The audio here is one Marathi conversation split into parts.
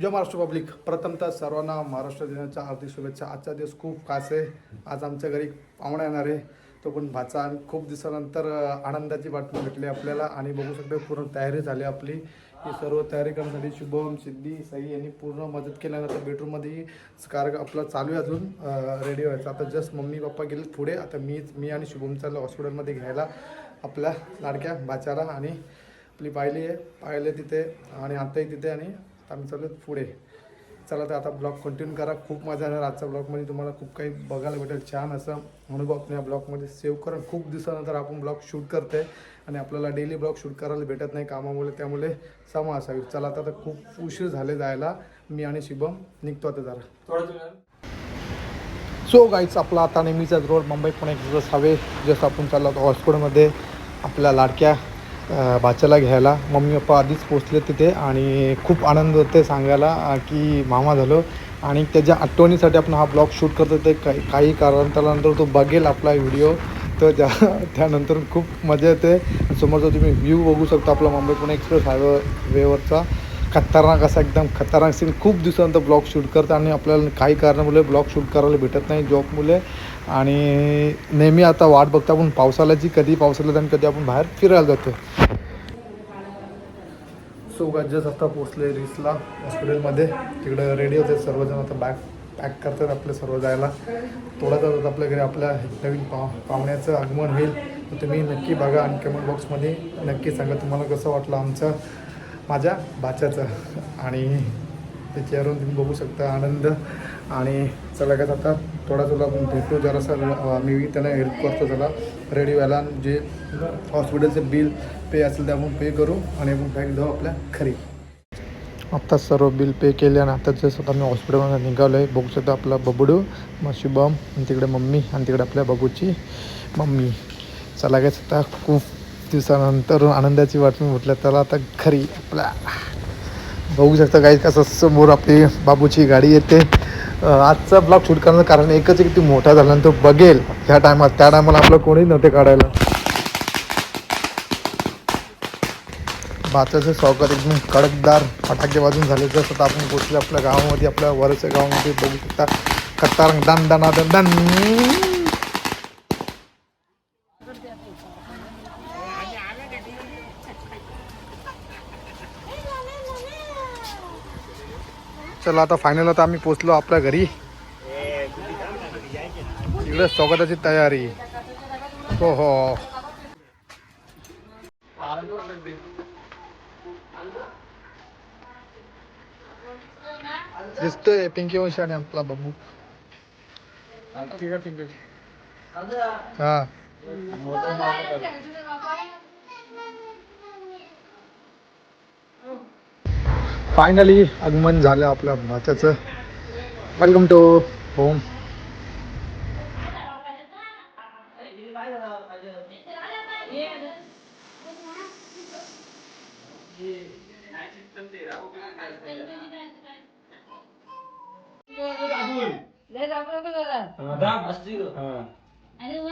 जय महाराष्ट्र पब्लिक. प्रथमतः सर्वांना महाराष्ट्र दिनाच्या हार्दिक शुभेच्छा. आजचा दिवस खूप खास आहे. आज आमच्या घरी पाहुणा येणार आहे. तो पण भाचा आणि खूप दिवसानंतर आनंदाची बातमी भेटली आपल्याला आणि बघू शकतो पूर्ण तयारी झाली आपली. ही सर्व तयारी करण्यासाठी शुभम सिद्धी सई यांनी पूर्ण मदत केल्यानंतर बेडरूममध्ये कार आपला चालू आहे अजून रेडी व्हायचं. आता जस्ट मम्मी पप्पा गेले पुढे. आता मीच मी आणि शुभम चाललो हॉस्पिटलमध्ये घ्यायला आपल्या लाडक्या भाच्याला आणि आपली पाहिली आहे. पाहिले तिथे आणि आताही तिथे आणि आम्ही चालू पुढे. चला तर आता ब्लॉग कंटिन्यू करा. खूप मजा येणार आजच्या ब्लॉगमध्ये. तुम्हाला खूप काही बघायला भेटेल. छान असं अनुभव आपण या ब्लॉगमध्ये सेव्ह करा. खूप दिवसानंतर आपण ब्लॉग शूट करते आणि आपल्याला डेली ब्लॉग शूट करायला भेटत नाही कामामुळे. त्यामुळे समा असावी. चला आता तर खूप उशीर झाले जायला. मी आणि शिवम निघतो आता जरा. सो गाईच आपला आता नेहमीचाच road Mumbai Pune express highway जसं आपण चाललो होतो हॉस्पिटलमध्ये आपल्या लाडक्या भाच्याला घ्यायला. मम्मी पप्पा आधीच पोचले तिथे आणि खूप आनंद होते सांगायला की मामा झालो. आणि त्याच्या आठवणीसाठी आपण हा ब्लॉग शूट करतो ते काही काही कारणानंतर तो बघेल आपला व्हिडिओ. तर त्या त्यानंतर खूप मजा येते. समोरचा तुम्ही व्ह्यू बघू शकता आपला मुंबई पुणे एक्सप्रेस हायवे वेवरचा. खतरनाक असा एकदम खतरनाक सीन खूप दिवसानंतर ब्लॉग शूट करतं आणि आपल्याला काही कारणामुळे ब्लॉग शूट करायला भेटत नाही जॉबमुळे. आणि नेहमी आता वाट बघता आपण पावसाळ्याची कधी पावसाळ्यात आणि कधी आपण बाहेर फिरायला जातो. चौघात गज्जस आता पोचले रिसला हॉस्पिटलमध्ये. तिकडं रेडी होते सर्वजण आता बॅग पॅक करतात आपले सर्व जायला. थोडा तर आपल्या घरी आपल्या नवीन पाव पाहुण्याचं आगमन होईल. तर तुम्ही नक्की बघा आणि कमेंट बॉक्समध्ये नक्की सांगा तुम्हाला कसं वाटलं आमचं माझ्या भाच्याचं आणि ते चेहऱ्यावरून तुम्ही बघू शकता आनंद. आणि चला काय आता थोडा थोडा आपण भेटू जरासा. मी त्यांना हेल्प करतो त्याला. रेडी व्हायला जे हॉस्पिटलचं बिल पे असेल ते आपण पे करू आणि आपण बॅग जाऊ आपल्या खरी आत्ता सर्व बिल पे केले आणि आता जसं आता मी हॉस्पिटलमध्ये निघालो आहे बघू शकता आपला बबडू मग शुभम आणि तिकडे मम्मी आणि तिकडे आपल्या बबूची मम्मी. चला काय आता खूप दिवसानंतर आनंदाची बातमी म्हटलं त्याला आता खरी आपल्या बघू शकता काही कसं समोर आपली बाबूची गाडी येते. आजचा ब्लॉग शूट करण्याचं कारण एकच आहे की ती मोठा तो बघेल ह्या टायमात त्या टायमाला आपलं कोणी नव्हते काढायला. भाताचं स्वागत एकदम कडकदार फटाके वाजून झाले. जसं आता आपण पोचले आपल्या गावामध्ये आपल्या वरच्या गावामध्ये बघू शकता. कट्टार डन डना दन चला आता फायनल आता आम्ही पोचलो आपल्या घरी. इकडे स्वागताची तयारी. हो हो. दिसतोय पिंकी वंश आणि आपला बाबू. हा. फायनली आगमन झालं आपल्या भाच्याचं वेलकम टू होम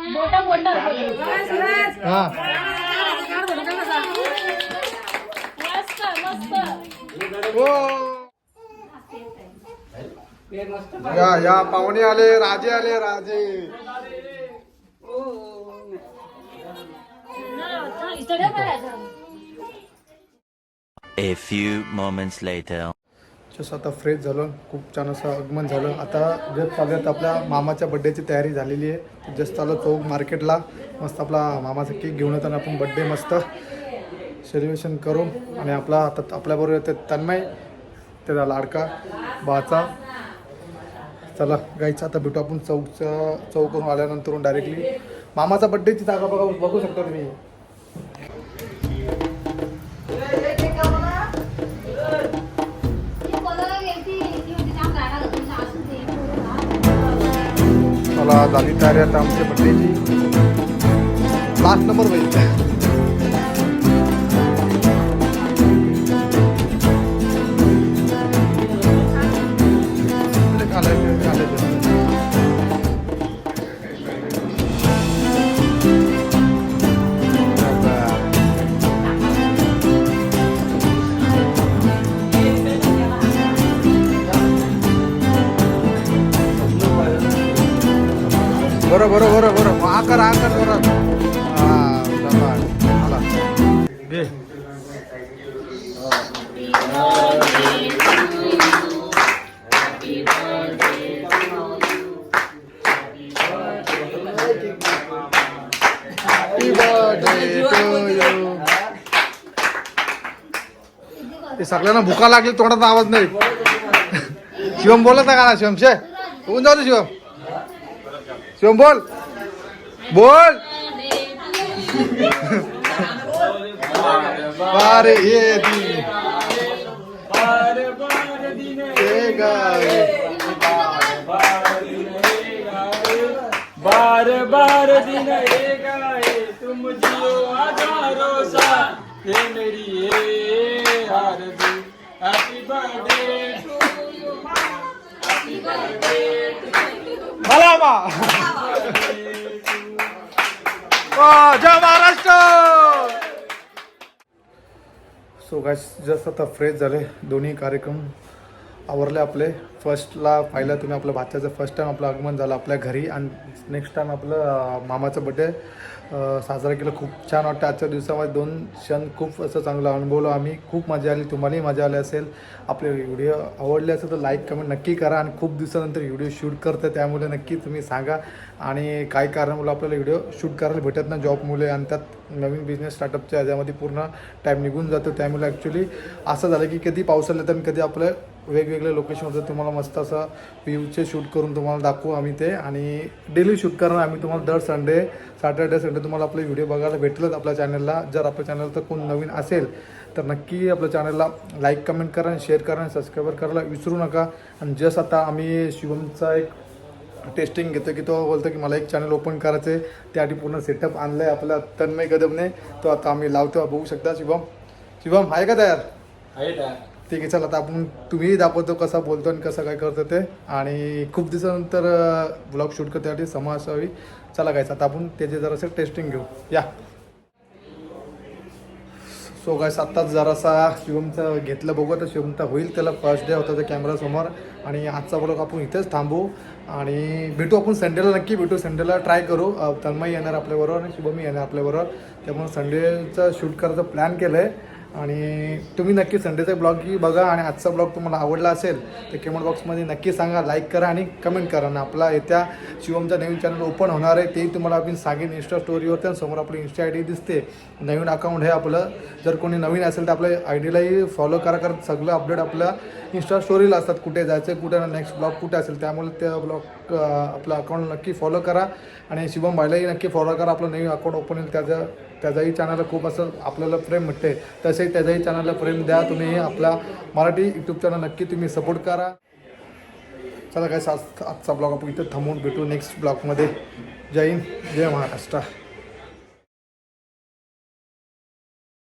मोठा मोठा हा. या या पाहुणे आले राजे आले राजे A few moments later. जसं आता फ्रेश झालं खूप छान असं आगमन झालं आता जस्ट चालूयात आपल्या मामाच्या बड्डेची तयारी झालेली आहे जस्ट चालू चौक मार्केटला मस्त आपला मामाचा केक घेऊन येताना आपण बड्डे मस्त सेलिब्रेशन करू आणि आपला आता आपल्याबरोबर येते तन्मय त्याचा लाडका बाचा. चला गायचं आता भेटू आपण चौकचा चौकून आल्यानंतर डायरेक्टली मामाचा बड्डेची जागा बघा बघू शकता तुम्ही. मला झाली तयारी आता आमच्या बड्डेची लास्ट नंबर होईल. बरं बरं बरं बरं. हा कर हा कर बरं. आला घे. ते सगळ्यांना भुका लागली तोंडात आवाज नाही. शिवम बोलत का? ना शिवमशे होऊन जाऊ दे शिवम. शिवम, बोल। बोल। बारे ये दी ये गावे. बार बार दिन तुम जियो हज़ारों साल। मेरी ये आरज़ू happy birthday to you happy birthday मला मा जय महाराष्ट्र. सो गाय जसं आता फ्रेश झाले दोन्ही कार्यक्रम आवरले आपले. फर्स्टला पाहिलं तुम्ही आपलं भाच्याचं फर्स्ट टाईम आपलं आगमन झालं आपल्या घरी आणि नेक्स्ट टाईम आपलं मामाचं बड्डे साजरा केलं. खूप छान वाटतं. आजच्या दिवसामध्ये दोन क्षण खूप असं चांगलं अनुभवलं. आम्ही खूप मजा आली. तुम्हालाही मजा आली असेल. आपले व्हिडिओ आवडले असेल तर लाईक कमेंट नक्की करा आणि खूप दिवसानंतर व्हिडिओ शूट करतं. त्यामुळे नक्की तुम्ही सांगा. आणि काय कारणामुळे आपल्याला व्हिडिओ शूट करायला भेटत नाही जॉबमुळे आणि त्यात नवीन बिझनेस स्टार्टअपच्या ह्याच्यामध्ये पूर्ण टाईम निघून जातो. त्यामुळे ॲक्च्युली असं झालं की कधी पाऊस आलं आणि कधी आपलं वेगवेगळ्या लोकेशन तुम्हाला तुम्हाला मस्त असं व्ह्यूचे शूट करून तुम्हाला दाखवू आम्ही ते. आणि डेली शूट करणार आम्ही तुम्हाला दर संडे सॅटर्डे संडे तुम्हाला आपले व्हिडिओ बघायला भेटलंच आपल्या चॅनलला जर आपल्या चॅनल तर कोण नवीन असेल तर नक्की आपल्या चॅनलला लाईक कमेंट करा आणि शेअर करा आणि सबस्क्राईबर करायला विसरू नका. आणि जस्ट आता आम्ही शिवमचा एक टेस्टिंग घेतो की तो बोलतो की मला एक चॅनल ओपन करायचं आहे त्यासाठी पूर्ण सेटअप आणलं आहे आपल्या तन्मय कदमने. तो आता आम्ही लावतो बघू शकता शिवम. शिवम आहे का तयार? आहे तयार. ठीक आहे चला आता आपण तुम्हीही दाखवतो कसा बोलतो आणि कसं काय करतो ते. आणि खूप दिवसानंतर ब्लॉग शूट करण्यासाठी समा असावी. चला गायचं आता आपण त्याचे जरासं टेस्टिंग घेऊ. या. सो गाय आत्ताच जरासा शिवमचं घेतलं बघू तर शिवमचा होईल त्याला फर्स्ट डे होता त्या कॅमेरासमोर आणि आजचा ब्लॉग आपण इथेच थांबू. आणि भेटू आपण संडेला नक्की भेटू संडेला ट्राय करू. तन्मय येणार आपल्याबरोबर आणि शुभमी येणार आपल्याबरोबर. त्यामुळे संडेचं शूट करायचं प्लॅन केलं आहे आणि तुम्ही नक्की संडेचा ब्लॉगही बघा आणि आजचा ब्लॉग तुम्हाला आवडला असेल तर कमेंट बॉक्समध्ये नक्की सांगा लाईक करा आणि कमेंट करा. आणि आपला येत्या शिवमचा नवीन चॅनल ओपन होणार आहे तेही तुम्हाला आपण सांगेन इन्स्टा स्टोरीवरती त्या समोर आपली इन्स्टा आय डी दिसते. नवीन अकाउंट आहे आपलं जर कोणी नवीन असेल तर आपल्या आय डीलाही फॉलो करा कारण सगळं अपडेट आपल्या इन्स्टा स्टोरीला असतात. कुठे जायचं कुठे नेक्स्ट ब्लॉग कुठे असेल त्यामुळे त्या ब्लॉग आपलं अकाउंट नक्की फॉलो करा. आणि शिवम भाईलाही नक्की फॉलो करा आपलं नवीन अकाउंट ओपन होईल त्याचं त्याचाही चॅनलला खूप असं आपल्याला प्रेम भेटते. तसेही त्याचाही चॅनलला प्रेम द्या. तुम्ही आपला मराठी यूट्यूब चॅनल नक्की तुम्ही सपोर्ट करा. चला काय आज आजचा ब्लॉग आपण इथं थांबवून भेटू नेक्स्ट ब्लॉगमध्ये जय हिंद जय महाराष्ट्र.